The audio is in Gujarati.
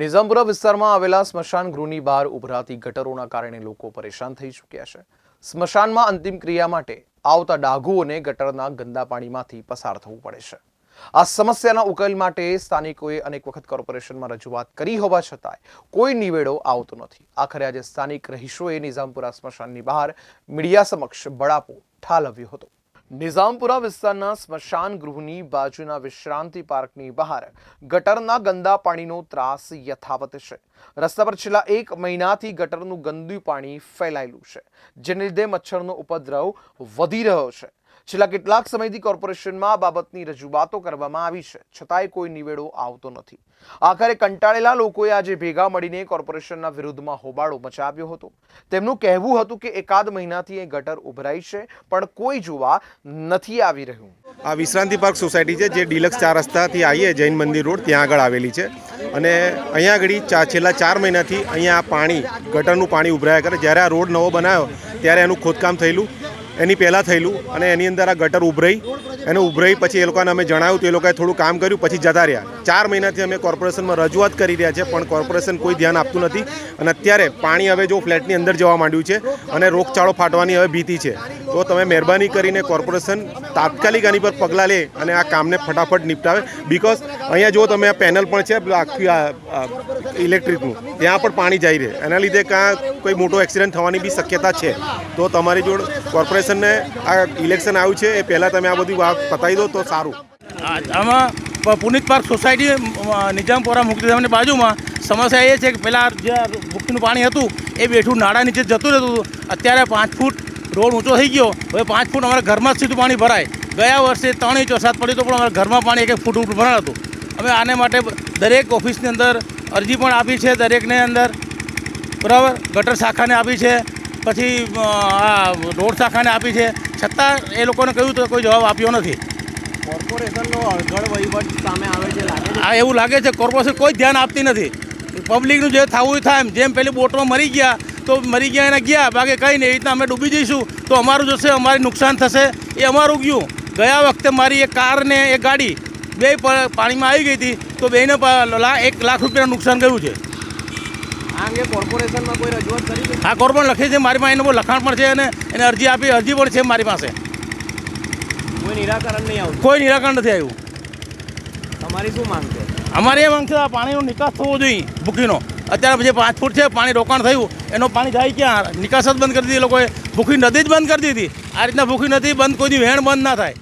નિઝામપુરા વિસ્તારમાં આવેલા સ્મશાન ગૃહની બહાર ઉભરાતી ગટરોના કારણે લોકો પરેશાન થઈ ચૂક્યા છે. સ્મશાનમાં અંતિમ ક્રિયા માટે આવતા ડાઘુઓને ગટરના ગંદા પાણીમાંથી પસાર થવું પડે છે. આ સમસ્યાના ઉકેલ માટે સ્થાનિકોએ અનેક વખત કોર્પોરેશનમાં રજૂઆત કરી હોવા છતાંય કોઈ નિવેડો આવતો નથી. આખરે આજે સ્થાનિક રહીશોએ નિઝામપુરા સ્મશાનની બહાર મીડિયા સમક્ષ બળાપો ઠાલવ્યો હતો. નિઝામપુરા વિસ્તારના સ્મશાન ગૃહની બાજુના વિશ્રાંતિ પાર્કની બહાર ગટરના ગંદા પાણીનો ત્રાસ યથાવત છે. રસ્તા પર છેલ્લા એક મહિનાથી ગટરનું ગંદુ પાણી ફેલાયેલું છે, જેને લીધે મચ્છરનો ઉપદ્રવ વધી રહ્યો છે. છેલ્લા કેટલાક સમયથી કોર્પોરેશનમાં આ બાબતની રજૂઆતો કરવામાં આવી છે. છતાંય કોઈ નિવેડો આવતો નથી. આખરે કંટાળેલા લોકોએ આજે ભેગા મળીને કોર્પોરેશનના વિરુદ્ધમાં હોબાળો મચાવ્યો હતો. તેમનું કહેવું હતું કે એકાદ મહિનાથી એ ગટર ઉભરાઈ છે, પણ કોઈ જોવા નથી આવી રહ્યું. આ વિશ્રાંતિ પાર્ક સોસાયટી છે, જે ડિલક્સ ચાર રસ્તાથી આવીએ જૈન મંદિર રોડ, ત્યાં આગળ આવેલી છે. અને અહીંયા આગળ ચા, છેલ્લા ચાર મહિનાથી અહીંયા પાણી, ગટરનું પાણી ઉભરાયા કરે. જ્યારે આ રોડ નવો બનાવ્યો ત્યારે એનું ખોદકામ થયેલું. એની પહેલાં થયેલું અને એની અંદર આ ગટર ઉભરાઈ એને ઉભરાઈ પછી એ લોકોને અમે જણાવ્યું તો એ લોકોએ થોડું કામ કર્યું, પછી જતા રહ્યા. ચાર મહિનાથી અમે કોર્પોરેશનમાં રજૂઆત કરી રહ્યા છે, પણ કોર્પોરેશન કોઈ ધ્યાન આપતું નથી અને અત્યારે પાણી હવે જો ફ્લેટની અંદર જવા માંડ્યું છે અને રોગચાળો ફાટવાની હવે ભીતિ છે. તો તમે મહેરબાની કરીને કોર્પોરેશન તાત્કાલિક આની પર પગલાં લે અને આ કામને ફટાફટ નિપટાવે. બિકોઝ અહીંયા જો તમે, આ પેનલ પણ છે આખી આ ઇલેક્ટ્રિકનું ત્યાં પણ પાણી જાય રહે. એના લીધે કાં કોઈ મોટો એક્સિડન્ટ થવાની બી શક્યતા છે. તો તમારી જોડે કોર્પોરેશનને આ ઇલેક્શન આવ્યું છે, એ પહેલાં તમે આ બધી વાત પતાવી દો તો સારું. આમાં પુનિત પાર્ક સોસાયટી નિજામપોરા મુક્તિધામની બાજુમાં સમસ્યા એ છે કે પહેલાં જે મુક્તિનું પાણી હતું, એ બેઠું નાળા નીચે જતું રહેતું હતું. અત્યારે પાંચ ફૂટ રોડ ઊંચો થઈ ગયો. હવે પાંચ ફૂટ અમારા ઘરમાં જ સીધું પાણી ભરાય. ગયા વર્ષે ત્રણ ઇંચ વરસાદ પડ્યો તો પણ અમારા ઘરમાં પાણી એક એક ફૂટ ઉપર હતું અમે આને માટે દરેક ઓફિસની અંદર અરજી પણ આપી છે દરેકને અંદર. બરાબર? ગટર શાખાને આપી છે. પછી આ રોડ શાખાને આપી છે. છતાં એ લોકોને કહ્યું તો કોઈ જવાબ આપ્યો નથી. કોર્પોરેશનનો અડધડ વહીવટ સામે આવે છે હા આ એવું લાગે છે કોર્પોરેશન કોઈ ધ્યાન આપતી નથી. પબ્લિકનું જે થવું એ થાય એમ જેમ પેલી બોટમાં મરી ગયા તો મરી ગયા એને ગયા. બાકી કંઈ નહીં એ રીતના અમે ડૂબી જઈશું. તો અમારું જશે અમારી નુકસાન થશે. એ અમારું ગયું. ગયા વખતે મારી એક કાર ને એક ગાડી બે પાણીમાં આવી ગઈ હતી. તો બેને એક લાખ રૂપિયાનું નુકસાન ગયું છે. હા અંગે કોર્પોરેશનમાં કોઈ રજૂઆત કરી છે? આ કોર્પોરેશન લખી છે મારી પાસે એનું બહુ લખાણ પણ છે અને એને અરજી આપી અરજી પણ છે મારી પાસે. કોઈ નિરાકરણ નહીં આવ્યું કોઈ નિરાકરણ નથી આવ્યું. તમારી શું માંગ છે? અમારે એ માંગ છે આ પાણીનો નિકાસ થવો જોઈએ ભૂખીનો. અત્યારે જે પાંચ ફૂટ છે, પાણી રોકાણ થયું, એનો પાણી જાય ક્યાં? નિકાસ જ બંધ કરી દીધી લોકોએ. ભૂખી નદી જ બંધ કરી દીધી. આ રીતના ભૂખી નદી બંધ, કોઈની વહેણ બંધ ના થાય.